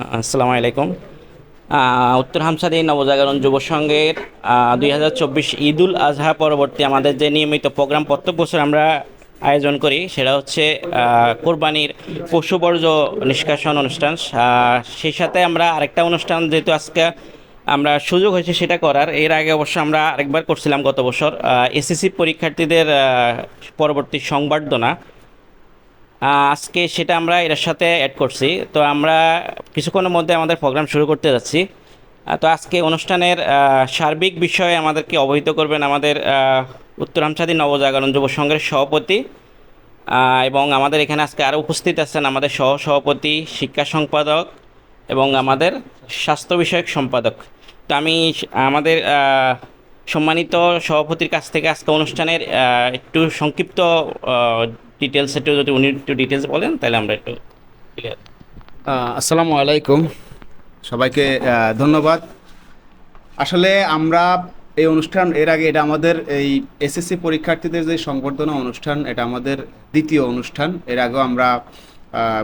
আসসালামু আলাইকুম। উত্তর হামসাদি নবজাগরণ যুব সংঘের দুই হাজার চব্বিশ ঈদুল আজহা পরবর্তী আমাদের যে নিয়মিত প্রোগ্রাম প্রত্যেক বছর আমরা আয়োজন করি, সেটা হচ্ছে কোরবানির পশু বর্জ্য নিষ্কাশন অনুষ্ঠান। সেই সাথে আমরা আরেকটা অনুষ্ঠান যেহেতু আজকে আমরা সুযোগ হয়েছে সেটা করার, এর আগে অবশ্য আমরা আরেকবার করছিলাম গত বছর এসএসসি পরীক্ষার্থীদের পরবর্তী সংবর্ধনা। আজকে সেটা আমরা এর সাথে অ্যাড করছি। তো আমরা কিছুক্ষণের মধ্যে আমাদের প্রোগ্রাম শুরু করতে যাচ্ছি। তো আজকে অনুষ্ঠানের সার্বিক বিষয়ে আমাদেরকে অবহিত করবেন আমাদের উত্তরামচাঁদী নবজাগরণ যুব সংঘের সভাপতি। এবং আমাদের এখানে আজকে আরও উপস্থিত আছেন আমাদের সহ সভাপতি শিক্ষা সম্পাদক এবং আমাদের স্বাস্থ্য বিষয়ক সম্পাদক। তো আমি আমাদের সম্মানিত সভাপতির কাছ থেকে আজকে অনুষ্ঠানের একটু সংক্ষিপ্ত ডিটেলস একটু যদি উনি একটু ডিটেলস বলেন, তাহলে আমরা একটু। আসসালামু আলাইকুম। সবাইকে ধন্যবাদ। আসলে আমরা এই অনুষ্ঠান, এর আগে এটা আমাদের এই এসএসসি পরীক্ষার্থীদের যে সংবর্ধনা অনুষ্ঠান, এটা আমাদের দ্বিতীয় অনুষ্ঠান। এর আগেও আমরা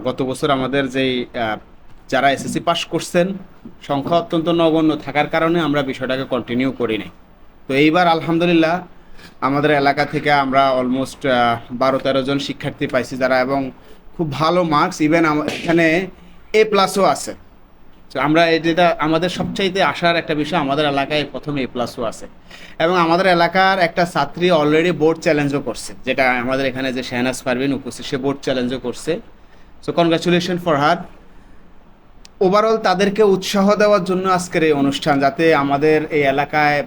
গত বছর আমাদের যেই যারা এসএসসি পাস করছেন, সংখ্যা অত্যন্ত নগণ্য থাকার কারণে আমরা বিষয়টাকে কন্টিনিউ করি নাই তো এইবার আলহামদুলিল্লাহ আমাদের এলাকা থেকে আমরা অলমোস্ট বারো তেরো জন শিক্ষার্থী পাইছি যারা, এবং খুব ভালো মার্কস ইভেন এখানে এ প্লাসও আছে। আমরা যেটা, আমাদের সবচাইতে আসার একটা বিষয়, আমাদের এলাকায় প্রথম এ প্লাসও আছে। এবং আমাদের এলাকার একটা ছাত্রী অলরেডি বোর্ড চ্যালেঞ্জও করছে, যেটা আমাদের এখানে যে শাহনাজ পারভিন উপস্থিত, সে বোর্ড চ্যালেঞ্জও করছে। So congratulation for her overall তাদেরকে উৎসাহ দেওয়ার জন্য আজকের এই অনুষ্ঠান, যাতে আমাদের এই এলাকায়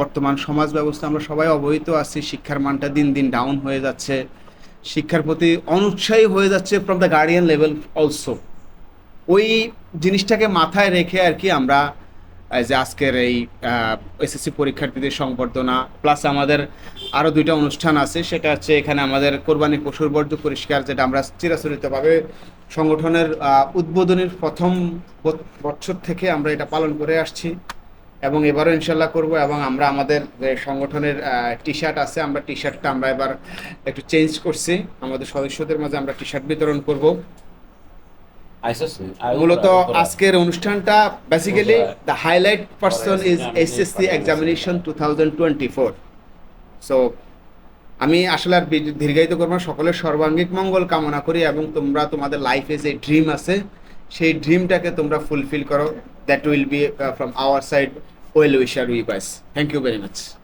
বর্তমান সমাজ ব্যবস্থা, আমরা সবাই অবহিত আছি, শিক্ষার মানটা দিন দিন ডাউন হয়ে যাচ্ছে, শিক্ষার প্রতি অনুৎসাহী হয়ে যাচ্ছে from the guardian level also ওই জিনিসটাকে মাথায় রেখে আর কি আমরা যে আজকের এই এসএসসি পরীক্ষার্থীদের সংবর্ধনা প্লাস আমাদের আরও দুইটা অনুষ্ঠান আছে, সেটা হচ্ছে এখানে আমাদের কোরবানি পশুর বর্জ্য পরিষ্কার, যেটা আমরা চিরাচরিতভাবে সংগঠনের উদ্বোধনের প্রথম বছর থেকে আমরা এটা পালন করে আসছি। এবং এবারও ইনশাল্লাহ করব এবং আমরা আমাদের যে সংগঠনের টি শার্ট আছে আমরা টি শার্টটা আমরা এবার একটু চেঞ্জ করছি। আমাদের সদস্যদের মাঝে আমরা টি শার্ট বিতরণ করব। মূলত আজকের অনুষ্ঠানটা basically the highlight person is SSC examination two thousand twenty four so আমি আসলে আর দীর্ঘায়িত করব সকলের সর্বাঙ্গিক মঙ্গল কামনা করি এবং তোমরা তোমাদের লাইফে যে ড্রিম আছে সেই ড্রিমটাকে তোমরা ফুলফিল করো। That will be from our side well wisher we guys thank you very much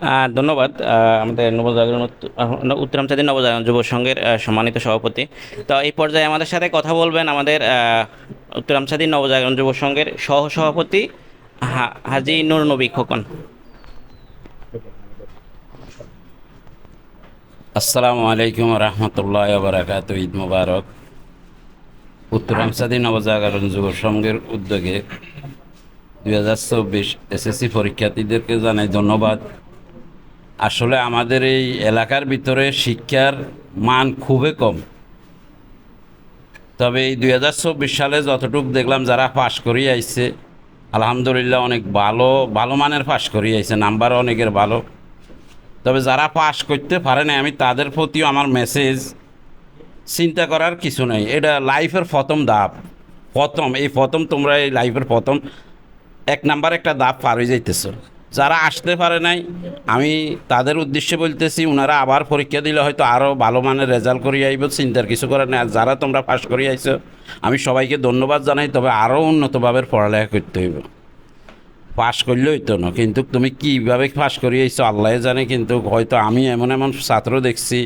uh, ধন্যবাদ। আমাদের নবজাগরণ উত্ত- আহ, উত্তরামচাঁদী নবজাগরণ যুব সংঘের সম্মানিত সভাপতি। তো এই পর্যায়ে আমাদের সাথে কথা বলবেন আমাদের আহ, উত্তরামচাঁদী নবজাগরণ যুব সংঘের সহ সভাপতি হা- হাজি নুর নবী খোকন। আসসালামু আলাইকুম রহমতুল্লাহ বারাকাত ঈদ মুবারক। উত্তরাংশাদী নবজাগরণ যুব সংঘের উদ্যোগে দুই হাজার চব্বিশ এসএসসি পরীক্ষার্থীদেরকে জানাই ধন্যবাদ। আসলে আমাদের এই এলাকার ভিতরে শিক্ষার মান খুবই কম। তবে এই দুই হাজার চব্বিশ সালে যতটুকু দেখলাম যারা পাশ করিয়ে আইছে আলহামদুলিল্লাহ অনেক ভালো ভালো মানের পাশ করিয়ে আইছে নাম্বার অনেকের ভালো। তবে যারা পাস করতে পারে না আমি তাদের প্রতিও আমার মেসেজ চিন্তা করার কিছু নেই। এটা লাইফের প্রথম ধাপ। প্রথম, এই প্রথম তোমরা এই লাইফের প্রথম এক নাম্বার একটা ধাপ পার হয়ে যাইতেছ। যারা আসতে পারে নাই, আমি তাদের উদ্দেশ্যে বলতেছি ওনারা আবার পরীক্ষা দিলে হয়তো আরও ভালো মানের রেজাল্ট করিয়ে আইব, চিন্তার কিছু করার নেই। আর যারা তোমরা পাস করিয়ে আইছো, আমি সবাইকে ধন্যবাদ জানাই, তবে আরও উন্নতভাবে পড়ালেখা করতে হইব। পাস করলেই তো না। কিন্তু তুমি কীভাবে পাস করিয়েছো? আল্লাহ জানে, কিন্তু হয়তো আমি এমন এমন ছাত্র দেখছি,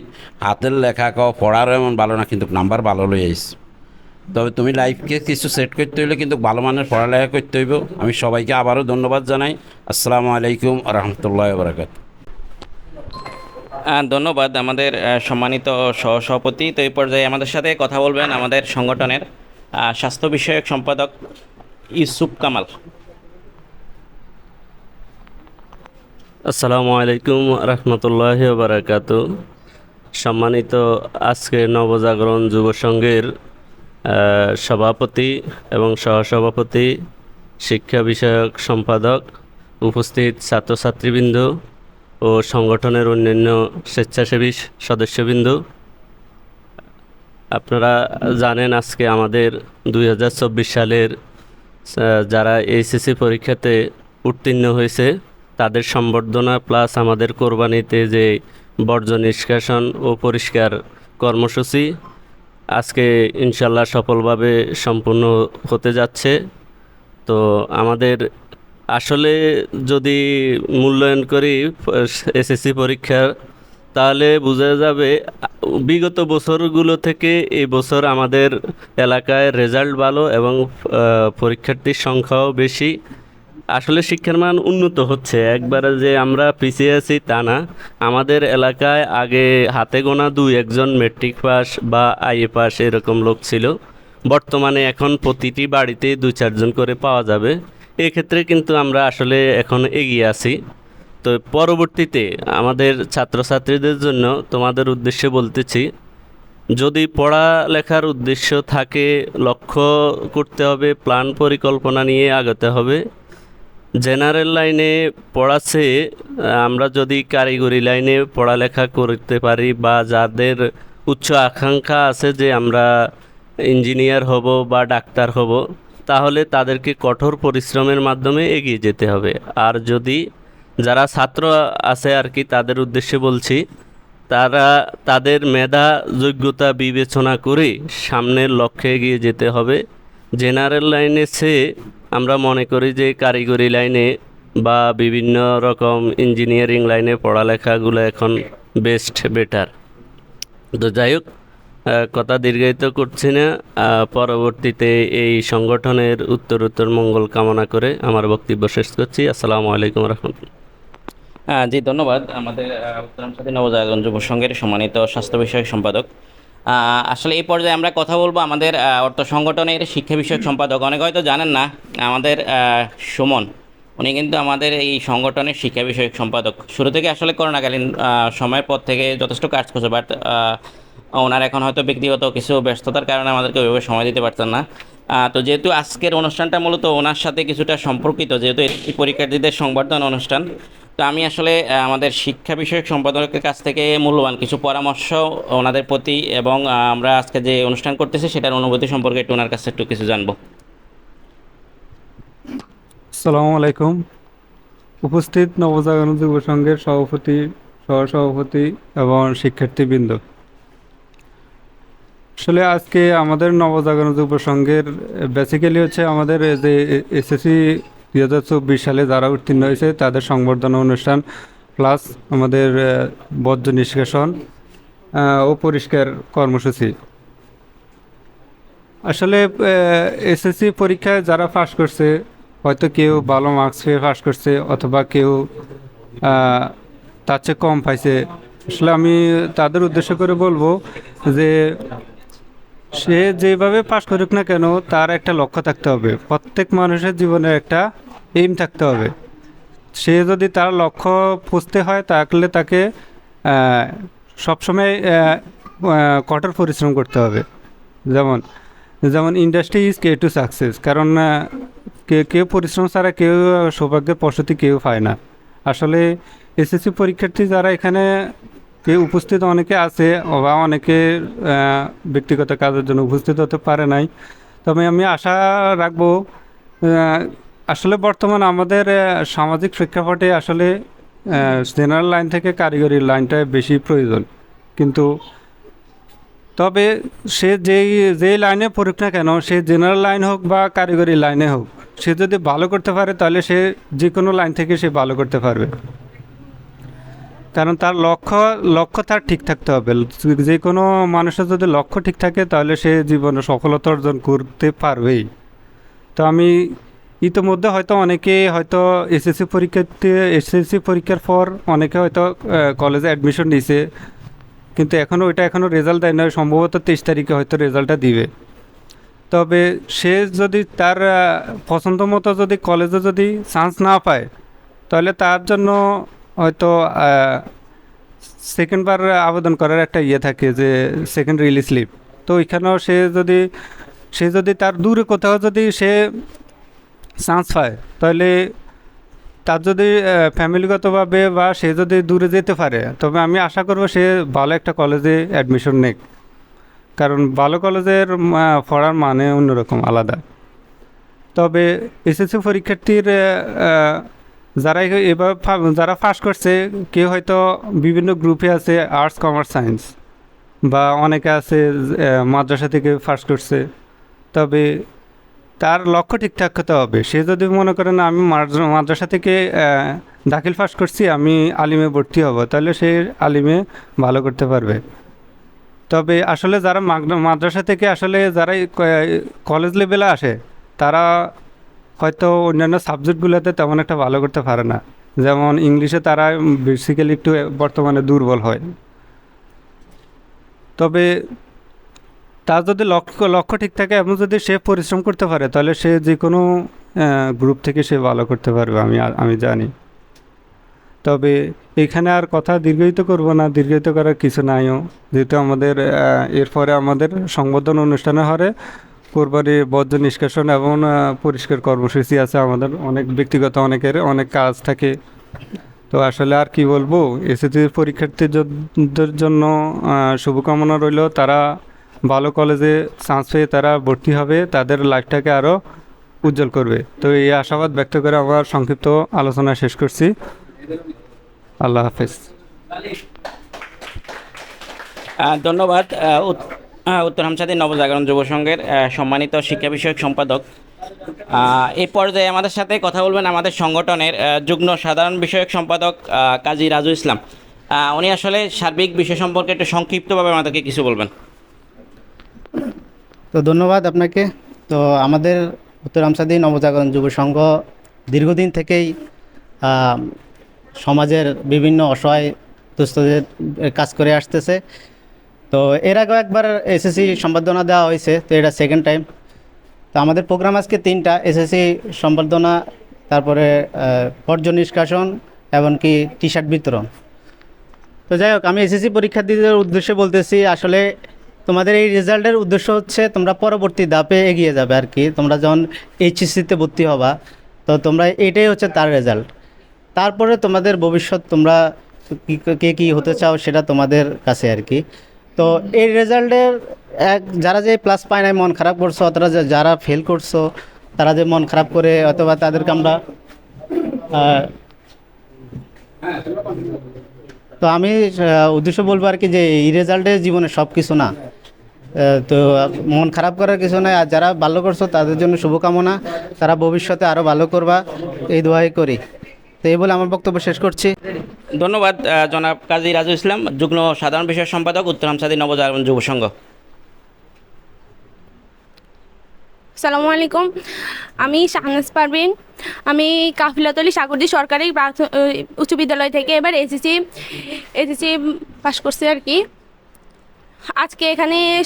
হাতের লেখা ক পড়ারও এমন ভালো না, কিন্তু নাম্বার ভালো লই আইস তবে তুমি লাইফকে কিছু সেট করতে হইলে কিন্তু ভালো মানের পড়ালেখা করতে হইব। আমি সবাইকে আবারও ধন্যবাদ জানাই। আসসালামু আলাইকুম রহমতুল্লাহ বরাকাত ধন্যবাদ আমাদের সম্মানিত সহ সভাপতি তো এই পর্যায়ে আমাদের সাথে কথা বলবেন আমাদের সংগঠনের স্বাস্থ্য বিষয়ক সম্পাদক ইউসুফ কামাল। আসসালামু আলাইকুম রহমতুল্লাহ বারাকাত। সম্মানিত আজকে নবজাগরণ যুব সংঘের সভাপতি এবং সহসভাপতি, শিক্ষা বিষয়ক সম্পাদক, উপস্থিত ছাত্রছাত্রীবৃন্দ ও সংগঠনের অন্যান্য স্বেচ্ছাসেবী সদস্যবৃন্দ। আপনারা জানেন আজকে আমাদের দুই হাজার চব্বিশ সালের যারা এইচএসসি পরীক্ষাতে উত্তীর্ণ হয়েছে তাদের সম্বর্ধনা প্লাস আমাদের কোরবানিতে যে বর্জ্য নিষ্কাশন ও পরিষ্কার কর্মসূচি আজকে ইনশাল্লাহ সফলভাবে সম্পূর্ণ হতে যাচ্ছে। তো আমাদের আসলে যদি মূল্যায়ন করি, এসএসসি পরীক্ষার, তাহলে বোঝা যাবে বিগত বছরগুলো থেকে এই বছর আমাদের এলাকায় রেজাল্ট ভালো এবং পরীক্ষার্থীর সংখ্যাও বেশি। আসলে শিক্ষার মান উন্নত হচ্ছে। একবারে যে আমরা পিছিয়ে আছি তা না। আমাদের এলাকায় আগে হাতে গোনা দুই একজন মেট্রিক পাস বা আইএ পাস এরকম লোক ছিল। বর্তমানে এখন প্রতিটি বাড়িতে দুই চারজন করে পাওয়া যাবে। এক্ষেত্রে কিন্তু আমরা আসলে এখন এগিয়ে আছি। তো পরবর্তীতে আমাদের ছাত্রছাত্রীদের জন্য তোমাদের উদ্দেশ্যে বলতেছি, যদি পড়ালেখার উদ্দেশ্য থাকে, লক্ষ্য করতে হবে প্ল্যান পরিকল্পনা নিয়ে আগাতে হবে জেনারেল লাইনে পড়াচ্ছে আমরা যদি কারিগরি লাইনে পড়ালেখা করতে পারি বা যাদের উচ্চ আকাঙ্ক্ষা আছে যে আমরা ইঞ্জিনিয়ার হব বা ডাক্তার হব, তাহলে তাদেরকে কঠোর পরিশ্রমের মাধ্যমে এগিয়ে যেতে হবে। আর যদি যারা ছাত্র আছে আর কি, তাদের উদ্দেশ্যে বলছি, তারা তাদের মেধা, যোগ্যতা বিবেচনা করে সামনের লক্ষ্যে এগিয়ে যেতে হবে। জেনারেল লাইনে সে আমরা মনে করি যে কারিগরি লাইনে বা বিভিন্ন রকম ইঞ্জিনিয়ারিং লাইনে পড়ালেখাগুলো এখন বেস্ট বেটার তো যাই হোক কথা দীর্ঘায়িত করছি না। পরবর্তীতে এই সংগঠনের উত্তর উত্তর মঙ্গল কামনা করে আমার বক্তব্য শেষ করছি। আসসালামু আলাইকুম রহমতুল্লাহ। জি ধন্যবাদ। আমাদের আহ, উত্তরাঞ্চলী নবজাগরণ যুব সংঘের সম্মানিত স্বাস্থ্য বিষয়ক সম্পাদক আসলে এই পর্যায়ে আমরা কথা বলব আমাদের অর্থ সংগঠনের শিক্ষা বিষয়ক সম্পাদক। অনেকে হয়তো জানেন না, আমাদের সুমন। উনি কিন্তু আমাদের এই সংগঠনের শিক্ষা বিষয়ক সম্পাদক। শুরু থেকে আসলে করোনাকালীন সময়ের পর থেকে যথেষ্ট কাজ করছে বাট ওনার এখন হয়তো ব্যক্তিগত কিছু ব্যস্ততার কারণে আমাদেরকে ওইভাবে সময় দিতে পারতেন না। তো যেহেতু আজকের অনুষ্ঠানটা মূলত ওনার সাথে কিছুটা সম্পর্কিত, যেহেতু পরীক্ষার্থীদের সংবর্ধনা অনুষ্ঠান তো আমি আসলে আমাদের শিক্ষা বিষয়ক সম্পাদকের কাছ থেকে মূল্যবান কিছু পরামর্শ ওনাদের প্রতি এবং আমরা আজকে যে অনুষ্ঠান করতেছি সেটার অনুভূতি সম্পর্কে একটু ওনার কাছে একটু কিছু জানব। আসসালামু আলাইকুম। উপস্থিত নবজাগরণ যুব সংঘের সভাপতি, সহসভাপতি এবং শিক্ষার্থীবৃন্দ। আসলে আজকে আমাদের নবজাগরণ যুব সংঘের বেসিক্যালি হচ্ছে আমাদের যে এসএসসি দুই হাজার চব্বিশ সালে যারা উত্তীর্ণ হয়েছে, তাদের সংবর্ধনা অনুষ্ঠান প্লাস আমাদের বর্জ্য নিষ্কাশন ও পরিষ্কার কর্মসূচি। আসলে এসএসসি পরীক্ষায় যারা পাশ করছে, হয়তো কেউ ভালো মার্কস পেয়ে পাশ করছে, অথবা কেউ তার চেয়ে কম পাইছে। আসলে আমি তাদের উদ্দেশ্য করে বলব যে সে যেভাবে পাশ করুক না কেন, তার একটা লক্ষ্য থাকতে হবে। প্রত্যেক মানুষের জীবনে একটা এইম থাকতে হবে। সে যদি তার লক্ষ্য পুষতে হয়, তাহলে তাকে সবসময় কঠোর পরিশ্রম করতে হবে। যেমন যেমন industry is key to success কারণ কে, কেউ পরিশ্রম ছাড়া কেউ, সৌভাগ্যের প্রসূতি কেউ পায় না। আসলে এসএসসি পরীক্ষার্থী যারা এখানে কেউ উপস্থিত? অনেকে আছে বা অনেকে ব্যক্তিগত কাজের জন্য উপস্থিত হতে পারে নাই। তবে আমি আশা রাখব আসলে বর্তমান আমাদের সামাজিক প্রেক্ষাপটে আসলে জেনারেল লাইন থেকে কারিগরি লাইনটা বেশি প্রয়োজন। কিন্তু তবে সে যেই যেই লাইনে পড়ুক না কেন, সে জেনারেল লাইন হোক বা কারিগরি লাইনে হোক, সে যদি ভালো করতে পারে তাহলে সে যে কোনো লাইন থেকে সে ভালো করতে পারবে। কারণ তার লক্ষ্য লক্ষ্য তার ঠিক থাকতে হবে। যে কোনো মানুষের যদি লক্ষ্য ঠিক থাকে, তাহলে সে জীবনে সফলতা অর্জন করতে পারবেই। তো আমি ইতোমধ্যে হয়তো অনেকে হয়তো এসএসসি পরীক্ষাতে, এসএসসি পরীক্ষার পর অনেকে হয়তো কলেজে অ্যাডমিশন নিয়েছে। কিন্তু এখনও ওইটা এখনও রেজাল্ট দেয় না সম্ভবত তেইশ তারিখে হয়তো রেজাল্টটা দিবে। তবে সে যদি তার পছন্দ মতো যদি কলেজে যদি চান্স না পায়, তাহলে তার জন্য হয়তো সেকেন্ডবার আবেদন করার একটা ইয়ে থাকে যে সেকেন্ড রিলিজ স্লিপ তো ওইখানেও সে যদি সে যদি তার দূরে কোথাও যদি সে চান্স পায়, তাহলে তার যদি ফ্যামিলিগতভাবে বা সে যদি দূরে যেতে পারে, তবে আমি আশা করব সে ভালো একটা কলেজে অ্যাডমিশন নেক। কারণ ভালো কলেজের পড়ার মানে অন্যরকম, আলাদা। তবে এসএসসি পরীক্ষার্থীর যারা এ- এবার যারা ফার্স্ট করছে, কেউ হয়তো বিভিন্ন গ্রুপে আছে আর্টস কমার্স সায়েন্স বা অনেকে আছে মাদ্রাসা থেকে ফার্স্ট করছে। তবে তার লক্ষ্য ঠিকঠাক হতে হবে। সে যদি মনে করেন আমি মাদ্রাসা থেকে দাখিল পাস করছি, আমি আলিমে ভর্তি হব তাহলে সে আলিমে ভালো করতে পারবে। তবে আসলে যারা মাদ্রাসা থেকে আসলে যারা কলেজ লেভেলে আসে, তারা হয়তো অন্যান্য সাবজেক্টগুলোতে তেমন একটা ভালো করতে পারে না। যেমন ইংলিশে তারা বেসিক্যালি একটু বর্তমানে দুর্বল হয়। তবে তার যদি লক্ষ্য লক্ষ্য ঠিক থাকে, এবং যদি সে পরিশ্রম করতে পারে, তাহলে সে যে কোনো গ্রুপ থেকে সে ভালো করতে পারবে, আমি আমি জানি। তবে এখানে আর কথা দীর্ঘায়িত করব না, দীর্ঘায়িত করার কিছু নাইও। যেহেতু আমাদের এরপরে আমাদের সংবর্ধনা অনুষ্ঠানে হরে কোরবানি, বর্জ্য নিষ্কাশন এবং পরিষ্কার কর্মসূচি আছে আমাদের। অনেক ব্যক্তিগত অনেকের, অনেক কাজ থাকে। তো আসলে আর কি বলব, এসএসসি পরীক্ষার্থীদের জন্য শুভকামনা রইল। তারা ভালো কলেজে চান্স পেয়ে তারা ভর্তি হবে, তাদের লাইফটাকে আরও উজ্জ্বল করবে। তো এই আশাবাদ ব্যক্ত করে আমার সংক্ষিপ্ত আলোচনা শেষ করছি। আল্লাহ হাফেজ। ধন্যবাদ। উত্তর হামসাদি নবজাগরণ যুব সংঘের সম্মানিত শিক্ষা বিষয়ক সম্পাদক। এই পর্যায়ে আমাদের সাথে কথা বলবেন আমাদের সংগঠনের যুগ্ম সাধারণ বিষয়ক সম্পাদক কাজী রাজু ইসলাম। উনি আসলে সার্বিক বিষয় সম্পর্কে একটু সংক্ষিপ্তভাবে আমাদেরকে কিছু বলবেন। তো ধন্যবাদ আপনাকে। তো আমাদের উত্তর আমসাদি নবজাগরণ যুব সংঘ দীর্ঘদিন থেকেই সমাজের বিভিন্ন অসহায় দুস্থদের কাজ করে আসতেছে। তো এর আগেও একবার এসএসসি সম্বর্ধনা দেওয়া হয়েছে তো এটা সেকেন্ড টাইম তো আমাদের প্রোগ্রাম আজকে তিনটা এসএসসি সম্বর্ধনা তারপরে বর্জ্য নিষ্কাশন এমনকি টি শার্ট বিতরণ। তো যাই হোক আমি এসএসসি পরীক্ষার্থীদের উদ্দেশ্যে বলতেছি আসলে তোমাদের এই রেজাল্টের উদ্দেশ্য হচ্ছে তোমরা পরবর্তী ধাপে এগিয়ে যাবে আর কি। তোমরা যখন এইচএসসিতে ভর্তি হবা তো তোমরা এটাই হচ্ছে তার রেজাল্ট। তারপরে তোমাদের ভবিষ্যৎ তোমরা কে কী হতে চাও সেটা তোমাদের কাছে আর কি। তো এই রেজাল্টের এক, যারা যে প্লাস পায় নাই, মন খারাপ করছ, অথবা যারা ফেল করছ, তারা যে মন খারাপ করে, অথবা তাদেরকে আমরা তো আমি উদ্দেশ্য বলব আর কি যে এই রেজাল্টে জীবনে সব কিছু না তো মন খারাপ করার কিছু নয় আর যারা ভালো করছ, তাদের জন্য শুভকামনা। তারা ভবিষ্যতে আরও ভালো করবা, এই দোয়াই করি। তো এই বলে আমার বক্তব্য শেষ করছি। ধন্যবাদ জনাব কাজী রাজু ইসলাম যুগ্ম সাধারণ বিষয় সম্পাদক উত্তর হামসাদি নবজাগরণ যুব সংঘ। সালামু আলাইকুম। আমি শাহনাজ পারভিন। আমি কাফিলাতলি সাগরদি সরকারি উচ্চ বিদ্যালয় থেকে এবার এসএসসি এসএসসি পাশ করছি আর কি। আজকে এখানে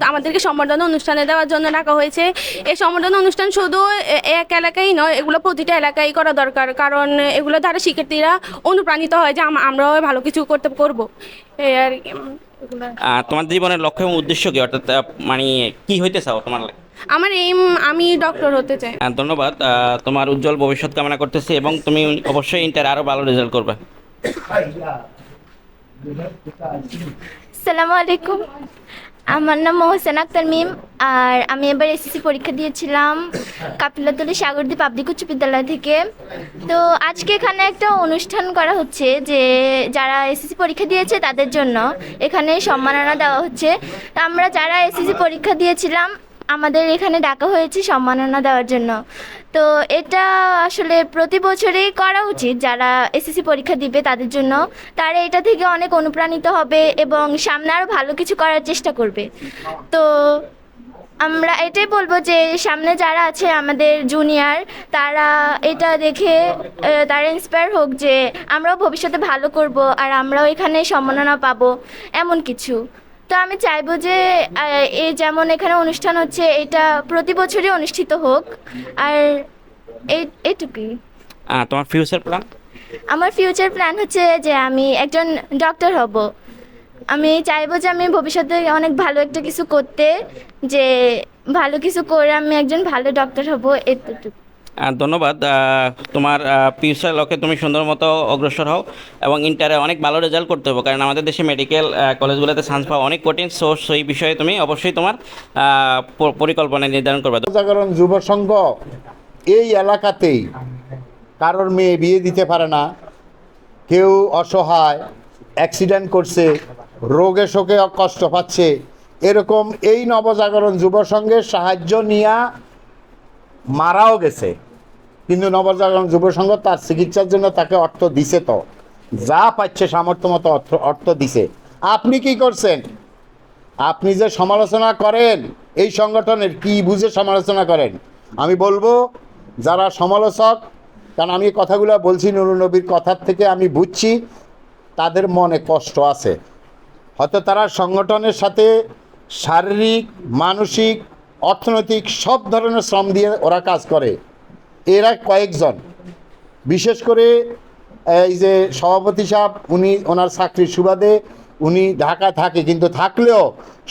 আমাদেরকে সম্বর্ধনা অনুষ্ঠানে দেওয়ার জন্য ডাকা হয়েছে। এই সম্বর্ধনা অনুষ্ঠান শুধু এক এলাকায় নয় এগুলো প্রতিটা এলাকায় করা দরকার। কারণ এগুলো দ্বারা শিক্ষার্থীরা অনুপ্রাণিত হয় যে আম- আমরাও ভালো কিছু করতে করব। এই আর তোমার জীবনের লক্ষ্য এবং উদ্দেশ্য কি? অর্থাৎ মানে কি হইতে চাও তোমার আমার এইম আমি ডক্টর হতে চাই। আহ, ধন্যবাদ। তোমার উজ্জ্বল ভবিষ্যৎ কামনা করতেছি এবং তুমি অবশ্যই ইন্টার আরও ভালো রেজাল্ট করবে। সালামু আলাইকুম। আমার নাম মোহসেন আক্তার মিম, আর আমি এবার এসএসসি পরীক্ষা দিয়েছিলাম কাপিলাতলি সাগরদ্বীপ পাবলিক উচ্চ বিদ্যালয় থেকে। তো আজকে এখানে একটা অনুষ্ঠান করা হচ্ছে যে যারা এসএসসি পরীক্ষা দিয়েছে তাদের জন্য। এখানে সম্মাননা দেওয়া হচ্ছে। তো আমরা যারা এসএসসি পরীক্ষা দিয়েছিলাম আমাদের এখানে ডাকা হয়েছে সম্মাননা দেওয়ার জন্য। তো এটা আসলে প্রতি বছরেই করা উচিত। যারা এসএসসি পরীক্ষা দিবে তাদের জন্য, তারা এটা থেকে অনেক অনুপ্রাণিত হবে এবং সামনে আরও ভালো কিছু করার চেষ্টা করবে। তো আমরা এটাই বলব যে, সামনে যারা আছে আমাদের জুনিয়র তারা এটা দেখে তারা ইন্সপায়ার হোক যে, আমরাও ভবিষ্যতে ভালো করব আর আমরাও এখানে সম্মাননা পাবো, এমন কিছু। তো আমি চাইব যে এই যেমন এখানে অনুষ্ঠান হচ্ছে এটা প্রতি বছরই অনুষ্ঠিত হোক। আর আহ, তোমার ফিউচার প্ল্যান আমার ফিউচার প্ল্যান হচ্ছে যে আমি একজন ডক্টর হব। আমি চাইব যে আমি ভবিষ্যতে অনেক ভালো একটা কিছু করতে যে ভালো কিছু করে আমি একজন ভালো ডক্টর হব এতটুকু। ধন্যবাদ। তোমার ফিউচার লকে তুমি সুন্দর মতো অগ্রসর হও এবং ইন্টারে অনেক ভালো রেজাল্ট করতে হবে, কারণ আমাদের দেশে মেডিকেল কলেজগুলোতে চান্স পাওয়া অনেক কঠিন সো সেই বিষয়ে তুমি অবশ্যই তোমার পরিকল্পনা নির্ধারণ করবে। জাগরণ যুব সংঘ এই এলাকাতেই কারোর মেয়ে বিয়ে দিতে পারে না, কেউ অসহায় অ্যাক্সিডেন্ট করছে, রোগে শোকে কষ্ট পাচ্ছে, এরকম এই নবজাগরণ যুব সংঘের সাহায্য নিয়ে মারাও গেছে। কিন্তু নবজাগরণ যুব সংঘ তার চিকিৎসার জন্য তাকে অর্থ দিছে তো। যা পাচ্ছে সামর্থ্য মতো অর্থ অর্থ দিছে। আপনি কি করছেন? আপনি যে সমালোচনা করেন, এই সংগঠনের কি বুঝে সমালোচনা করেন? আমি বলব, যারা সমালোচক, কারণ আমি কথাগুলো বলছি নুরুন নবীর কথার থেকে আমি বুঝছি, তাদের মনে কষ্ট আছে। হয়তো তারা সংগঠনের সাথে শারীরিক, মানসিক অর্থনৈতিক সব ধরনের শ্রম দিয়ে ওরা কাজ করে। এরা কয়েকজন। বিশেষ করে এই যে সভাপতি সাহেব, উনি ওনার চাকরির সুবাদে উনি ঢাকা থাকে, কিন্তু থাকলেও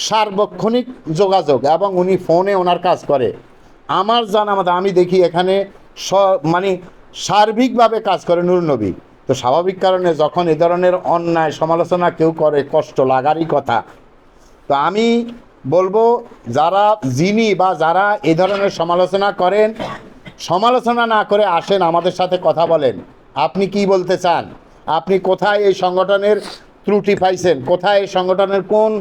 সার্বক্ষণিক যোগাযোগ এবং উনি ফোনে ওনার কাজ করে। আমার জানা মতো, আমি দেখি এখানে স মানে সার্বিকভাবে কাজ করে নূর নবী। তো স্বাভাবিক কারণে যখন এ ধরনের অন্যায় সমালোচনা কেউ করে, কষ্ট লাগারই কথা। তো আমি বলব, যারা যিনি বা যারা এ ধরনের সমালোচনা করেন, সমালোচনা না করে আসেন, আমাদের সাথে কথা বলেন। আপনি কি বলতে চান? আপনি কোথায় এই সংগঠনের ত্রুটি পাইছেন? কোথায় এই সংগঠনের কোন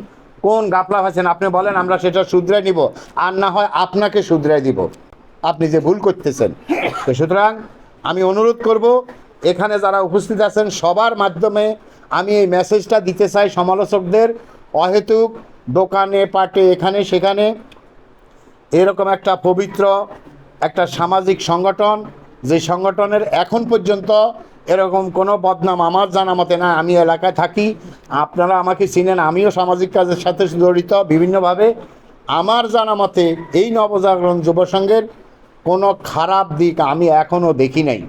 কোন গাপলা পাইছেন আপনি বলেন, আমরা সেটা শুধরাই নিব। আর না হয় আপনাকে শুধরাই দিব। আপনি যে ভুল করতেছেন। তো সুতরাং আমি অনুরোধ করব, এখানে যারা উপস্থিত আছেন, সবার মাধ্যমে আমি এই মেসেজটা দিতে চাই সমালোচকদের। অহেতুক দোকানে, পাটে, এখানে, সেখানে। এরকম একটা পবিত্র, একটা সামাজিক সংগঠন, যে সংগঠনের এখন পর্যন্ত এরকম কোনো বদনাম আমার জানা মতে না, আমি এলাকায় থাকি। আপনারা আমাকে চিনেন, আমিও সামাজিক কাজের সাথে জড়িত বিভিন্নভাবে। আমার জানা মতে এই নবজাগরণ যুব সংঘের কোনো খারাপ দিক আমি এখনও দেখি নাই।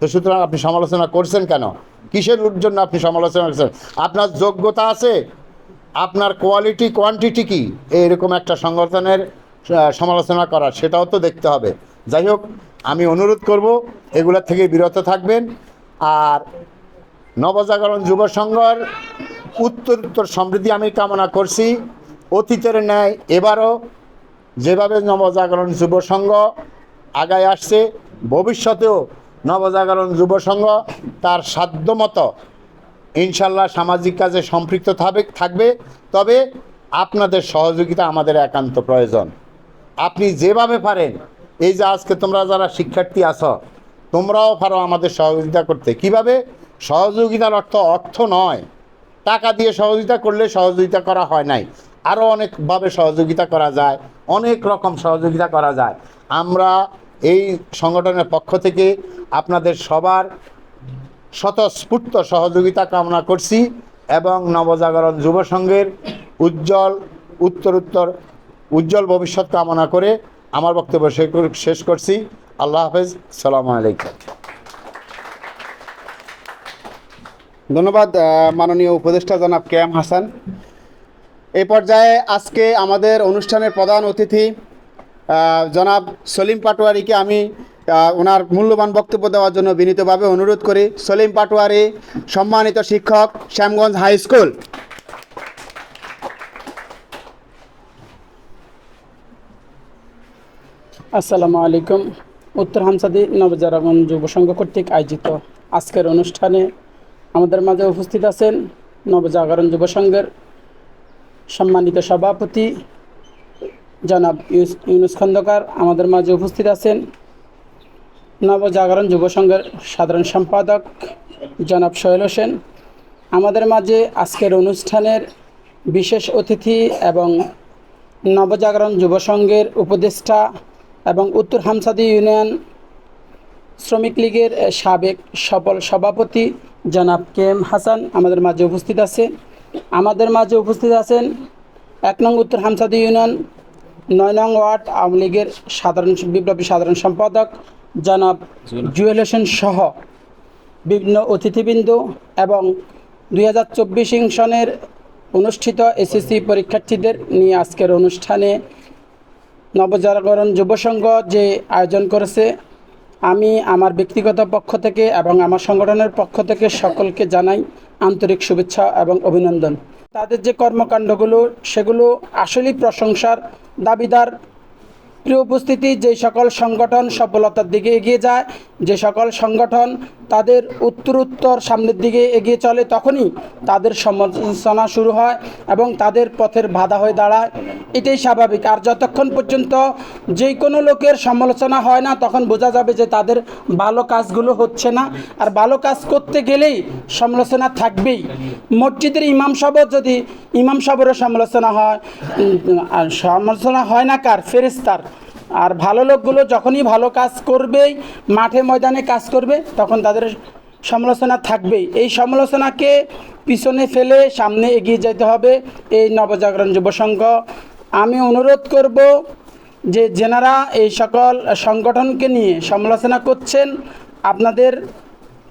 তো সুতরাং আপনি সমালোচনা করছেন কেন? কিসের জন্য আপনি সমালোচনা করছেন? আপনার যোগ্যতা আছে? আপনার কোয়ালিটি কোয়ান্টিটি কি? এরকম একটা সংগঠনের সমালোচনা করা, সেটাও তো দেখতে হবে। যাই হোক, আমি অনুরোধ করব এগুলোর থেকে বিরত থাকবেন। আর নবজাগরণ যুব সংঘর উত্তর উত্তর সমৃদ্ধি আমি কামনা করছি। অতীতের ন্যায় এবারও যেভাবে নবজাগরণ যুব সংঘ আগায় আসছে, ভবিষ্যতেও নবজাগরণ যুব সংঘ তার সাধ্যমতো ইনশাল্লাহ সামাজিক কাজে সম্পৃক্ত থাকবে থাকবে। তবে আপনাদের সহযোগিতা আমাদের একান্ত প্রয়োজন। আপনি যেভাবে পারেন, এই যে আজকে তোমরা যারা শিক্ষার্থী আছো, তোমরাও পারো আমাদের সহযোগিতা করতে। কীভাবে? সহযোগিতার অর্থ অর্থ নয়। টাকা দিয়ে সহযোগিতা করলে সহযোগিতা করা হয় নাই। আরও অনেকভাবে সহযোগিতা করা যায়, অনেক রকম সহযোগিতা করা যায়। আমরা এই সংগঠনের পক্ষ থেকে আপনাদের সবার স্বতঃস্ফূর্ত সহযোগিতা কামনা করছি এবং নবজাগরণ যুব সংঘের উজ্জ্বল উত্তরোত্তর উজ্জ্বল ভবিষ্যৎ কামনা করে আমার বক্তব্য শেষ- করছি। আল্লাহ হাফেজ। সালাম আলাইকুম। ধন্যবাদ মাননীয় উপদেষ্টা জনাব কে এম হাসান। এই পর্যায়ে আজকে আমাদের অনুষ্ঠানের প্রধান অতিথি জনাব সলিম পাটোয়ারিকে আমি ওনার মূল্যবান বক্তব্য দেওয়ার জন্য বিনীতভাবে অনুরোধ করি। সলিম পাটোয়ারি, সম্মানিত শিক্ষক, শ্যামগঞ্জ হাই স্কুল। আসসালামু আলাইকুম। উত্তর হামসাদি নবজারাগণ যুব সংঘ কর্তৃক আয়োজিত আজকের অনুষ্ঠানে আমাদের মাঝে উপস্থিত আছেন নবজাগরণ যুব সংঘের সম্মানিত সভাপতি জনাব ইউনুস খন্দকার। আমাদের মাঝে উপস্থিত আছেন নবজাগরণ যুব সংঘের সাধারণ সম্পাদক জনাব সোহেল হোসেন আমাদের মাঝে আজকের অনুষ্ঠানের বিশেষ অতিথি এবং নবজাগরণ যুব সংঘের উপদেষ্টা এবং উত্তর হামসাদি ইউনিয়ন শ্রমিক লীগের সাবেক সফল সভাপতি জনাব কে এম হাসান আমাদের মাঝে উপস্থিত আছে। আমাদের মাঝে উপস্থিত আছেন এক নং উত্তর হামসাদি ইউনিয়ন, নয় নং ওয়ার্ড আওয়ামী লীগের সাধারণ বিপ্লবী সাধারণ সম্পাদক জনাব জুয়েল হোসেন সহ বিভিন্ন অতিথিবৃন্দ এবং দুই হাজার চব্বিশ সনের অনুষ্ঠিত এসএসসি পরীক্ষার্থীদের নিয়ে আজকের অনুষ্ঠানে নবজাগরণ যুব সংঘ যে আয়োজন করেছে, আমি আমার ব্যক্তিগত পক্ষ থেকে এবং আমার সংগঠনের পক্ষ থেকে সকলকে জানাই আন্তরিক শুভেচ্ছা এবং অভিনন্দন। তাদের যে কর্মকাণ্ডগুলো, সেগুলো আসলেই প্রশংসার দাবিদার প্রিয় উপস্থিতি যে সকল সংগঠন সফলতার দিকে এগিয়ে যায় যে সকল সংগঠন তাদের উত্তরোত্তর সামনের দিকে এগিয়ে চলে তখনই তাদের সমালোচনা শুরু হয় এবং তাদের পথের বাধা হয়ে দাঁড়ায়। এটাই স্বাভাবিক। আর যতক্ষণ পর্যন্ত যে কোনো লোকের সমালোচনা হয় না, তখন বোঝা যাবে যে তাদের ভালো কাজগুলো হচ্ছে না। আর ভালো কাজ করতে গেলেই সমালোচনা থাকবেই। মসজিদের ইমাম সাহেব যদি, ইমাম সাহেবেরও সমালোচনা হয় সমালোচনা হয় না কার? ফেরেস্তার আর ভালো লোকগুলো যখনই ভালো কাজ করবেই, মাঠে ময়দানে কাজ করবে, তখন তাদের সমালোচনা থাকবেই। এই সমালোচনাকে পিছনে ফেলে সামনে এগিয়ে যেতে হবে এই নবজাগরণ যুব সংঘ। আমি অনুরোধ করব যে যেনারা এই সকল সংগঠনকে নিয়ে সমালোচনা করছেন, আপনাদের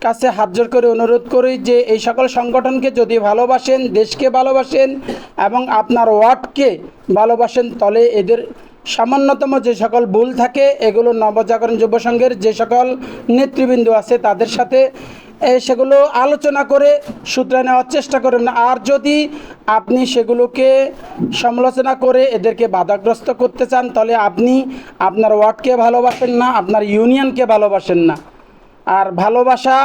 কাছে হাত জোর করে অনুরোধ করি যে এই সকল সংগঠনকে যদি ভালোবাসেন, দেশকে ভালোবাসেন এবং আপনার ওয়ার্ডকে ভালোবাসেন, তাহলে এদের সামান্যতম যে সকল ভুল থাকে, এগুলো নবজাগরণ যুব সংঘের যে সকল নেতৃবৃন্দ আছে তাদের সাথে সেগুলো আলোচনা করে সূত্রে নেওয়ার চেষ্টা করবেন আর যদি আপনি সেগুলোকে সমালোচনা করে এদেরকে বাধাগ্রস্ত করতে চান, তাহলে আপনি আপনার ওয়ার্ডকে ভালোবাসেন না, আপনার ইউনিয়নকে ভালোবাসেন না। আর ভালোবাসা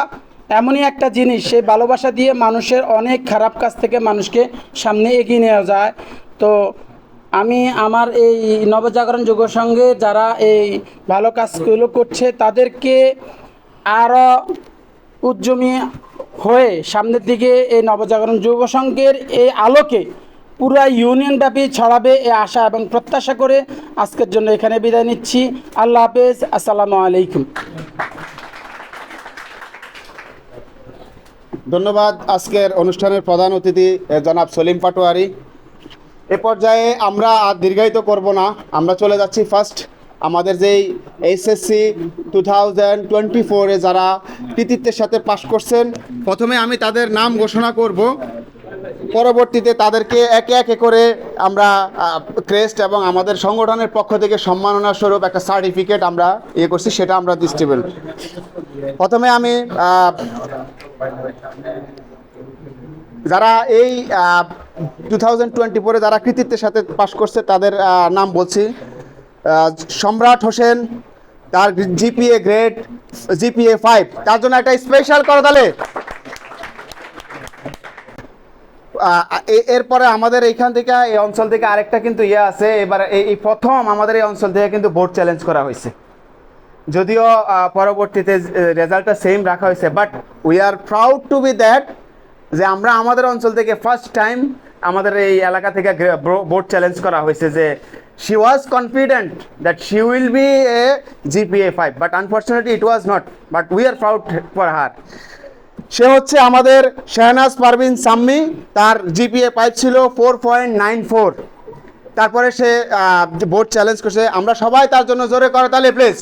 এমনই একটা জিনিস, সেই ভালোবাসা দিয়ে মানুষের অনেক খারাপ কাজ থেকে মানুষকে সামনে এগিয়ে নেওয়া যায়। তো আমি আমার এই নবজাগরণ যুগ সঙ্গে যারা এই ভালো কাজগুলো করছে, তাদেরকে আরও উদ্যমী হয়ে সামনের দিকে এই নবজাগরণ যুব সংঘের এই আলোকে পুরা ইউনিয়ন ব্যাপী ছড়াবে এ আশা এবং প্রত্যাশা করে আজকের জন্য এখানে বিদায় নিচ্ছি। আল্লাহ হাফেজ। আসসালামু আলাইকুম। ধন্যবাদ আজকের অনুষ্ঠানের প্রধান অতিথি জনাব সলিম পাটোয়ারি। এ পর্যায়ে আমরা আর দীর্ঘায়িত করব না। আমরা চলে যাচ্ছি ফার্স্ট আমাদের যেই এইচএসসি টু থাউজেন্ড টোয়েন্টি ফোরে যারা কৃতিত্বের সাথে পাশ করছেন, প্রথমে আমি তাদের নাম ঘোষণা করব। পরবর্তীতে তাদেরকে একে একে করে আমরা ক্রেস্ট এবং আমাদের সংগঠনের পক্ষ থেকে সম্মাননা স্বরূপ একটা সার্টিফিকেট আমরা ইয়ে করছি, সেটা আমরা ডিস্ট্রিবিউট প্রথমে আমি যারা এই টু থাউজেন্ড টোয়েন্টি ফোরে যারা কৃতিত্বের সাথে পাশ করছে, তাদের নাম বলছি। সম্রাট হোসেন, তার জিপিএ গ্রেড জিপিএ ফাইভ। তার জন্য একটা স্পেশাল করো তাহলে। এরপরে আমাদের এইখান থেকে, এই অঞ্চল থেকে আরেকটা কিন্তু ইয়ে আছে। এবার এই প্রথম আমাদের এই অঞ্চল থেকে কিন্তু বোর্ড চ্যালেঞ্জ করা হয়েছে। যদিও পরবর্তীতে রেজাল্টটা সেম রাখা হয়েছে but we are proud to be that যে আমরা আমাদের অঞ্চল থেকে ফার্স্ট টাইম আমাদের এই এলাকা থেকে বোর্ড চ্যালেঞ্জ করা হয়েছে যে she was confident that she will be a GPA five but unfortunately it was not but we are proud for her সে হচ্ছে আমাদের শাহনাজ পারভিন সাম্মি, তার জিপিএ ফাইভ ছিল ফোর পয়েন্ট নাইন ফোর তারপরে সে বোর্ড চ্যালেঞ্জ করছে। আমরা সবাই তার জন্য জোরে করে তাহলে প্লিজ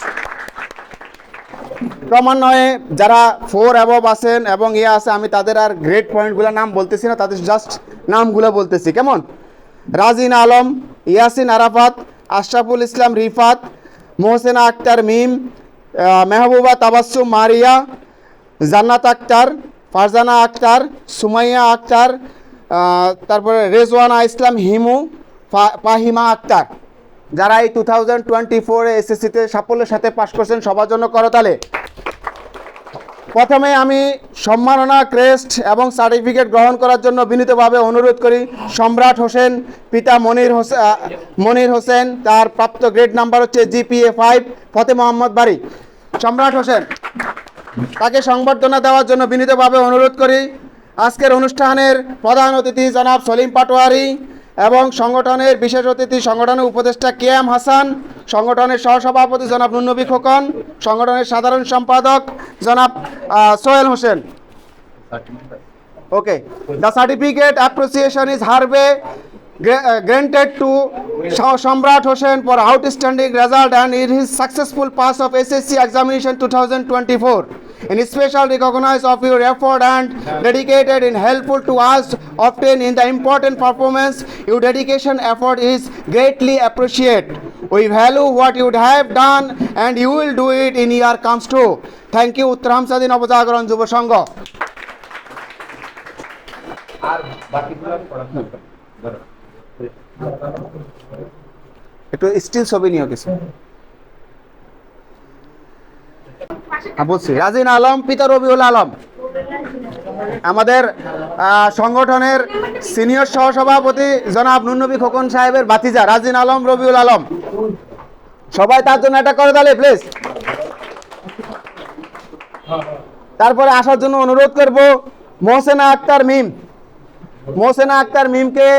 ক্রমান্বয়ে যারা ফোর অ্যাবভ আছেন এবং ইয়ে আছে, আমি তাদের আর গ্রেড পয়েন্টগুলো নাম বলতেছি না, তাদের জাস্ট নামগুলো বলতেছি, কেমন? রাজিন আলম, ইয়াসিন আরাফাত, আশরাফুল ইসলাম রিফাত, মোহসেনা আক্তার মিম মেহবুবা তাবাসুম মারিয়া, জান্নাত আক্তার, ফারজানা আক্তার, সুমাইয়া আক্তার তারপরে রেজওয়ানা ইসলাম হিমু ফাহিমা আক্তার। যারা এই টু থাউজেন্ড টোয়েন্টি ফোরে এসএসসিতে সাফল্যের সাথে পাশ করছেন, সবার জন্য করতালে প্রথমে আমি সম্মাননা ক্রেস্ট এবং সার্টিফিকেট গ্রহণ করার জন্য বিনীতভাবে অনুরোধ করি। সম্রাট হোসেন, পিতা মনির হোসেন মনির হোসেন, তার প্রাপ্ত গ্রেড নাম্বার হচ্ছে জিপিএ ফাইভ ফতে মোহাম্মদ বাড়ি সম্রাট হোসেন, তাকে সংবর্ধনা দেওয়ার জন্য বিনীতভাবে অনুরোধ করি। আজকের অনুষ্ঠানের প্রধান অতিথি জনাব সলিম পাটোয়ারি এবং সংগঠনের বিশেষ অতিথি সংগঠনের উপদেষ্টা কে এম হাসান, সংগঠনের সহসভাপতি জনাব নুন্নবী খোকন, সংগঠনের সাধারণ সম্পাদক জনাব Sohel Hossain. Okay the certificate appreciation is hereby granted to Samrat Hossain for outstanding result and in his successful pass of SSC examination 2024 in special recognize of your effort and dedicated and helpful to us often in the important performance. Your dedication effort is greatly appreciated. We value what you have done and you will do it in year comes to Thank you উত্তর হামসাদি নবজাগরণ যুব সংঘ একটু still ছবি নিও কিছু হ্যাঁ বলছি। রাজিন আলম, পিতা রবিউল আলম। আমাদের সংগঠনের সিনিয়র সহসভাপতি জনাব নুনবী খোকন সাহেবের বাতিজা রাজিন আলম, রবিউল আলম। সবাই তার জন্য এটা করে তাহলে প্লিজ তারপরে আসার জন্য অনুরোধ করব, মোহসেনা আক্তার মিম। মোহসেনা আক্তার মিমকে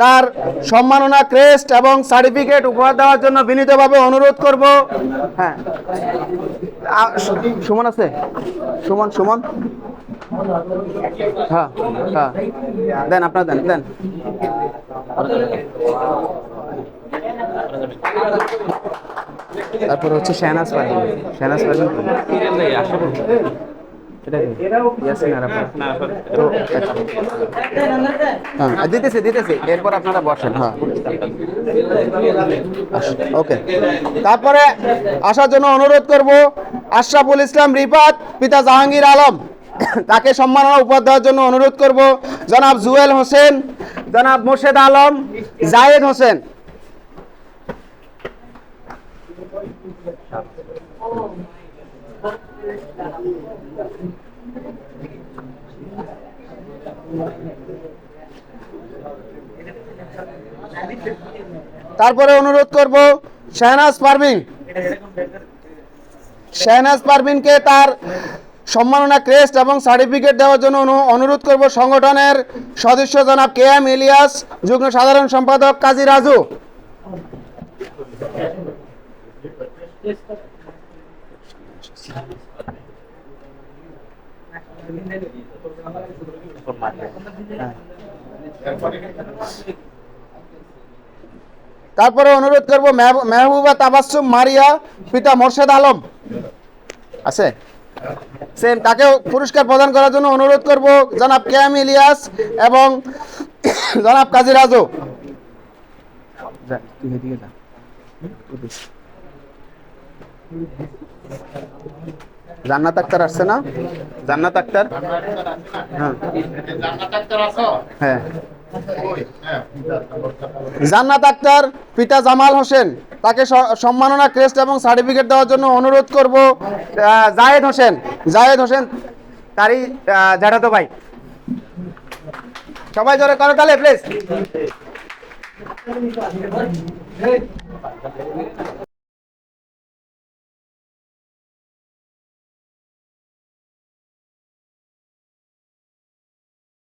তার সম্মাননা, ক্রেস্ট এবং সার্টিফিকেট উপহার দেওয়ার জন্য বিনীতভাবে অনুরোধ করব। হ্যাঁ। সুমন আছে? সুমন সুমন? হ্যাঁ হ্যাঁ। দেন, আপনার দেন দেন। তারপর হচ্ছে শাহনাজ পারভিন শাহনাজ পারভিন? এটা কে? ইয়াসিন হ্যাঁ দিতেছি দিতেছি। এরপর আপনারা বসেন। হ্যাঁ। ওকে। তারপরে আসার জন্য অনুরোধ করব আশরাফুল ইসলাম রিফাত পিতা জাহাঙ্গীর আলম তাকে সম্মাননা উপহার দেওয়ার জন্য অনুরোধ করব জনাব জুয়েল হোসেন জনাব মোর্শেদ আলম জায়েদ হোসেন। তারপরে অনুরোধ করব শাহনাজ পারভিন। শাহনাজ পারভিনকে তার সম্মাননা ক্রেস্ট এবং সার্টিফিকেট দেওয়ার জন্য অনু- অনুরোধ করব সংগঠনের সদস্য জনাব কে এম ইলিয়াস, যুগ্ম সাধারণ সম্পাদক কাজী রাজু। তারপরে অনুরোধ করব মেহবু- মেহবুবা তাবাসসুম মারিয়া, পিতা মোর্শেদ আলম। আছে? সেম তাকে পুরস্কার প্রদান করার জন্য অনুরোধ করব জনাব কে এম ইলিয়াস এবং জনাব কাজী রাজু। তুই। জান্নাত আক্তার আসছে না? জান্নাত আক্তার? হ্যাঁ। হ্যাঁ। জান্নাত আক্তার পিতা জামাল হোসেন, তাকে সম্মাননা, ক্রেস্ট এবং সার্টিফিকেট দেওয়ার জন্য অনুরোধ করব জায়েদ হোসেন জায়েদ হোসেন, তারই জ্যাঠাতো ভাই। সবাই জোরে করো তাহলে প্লিজ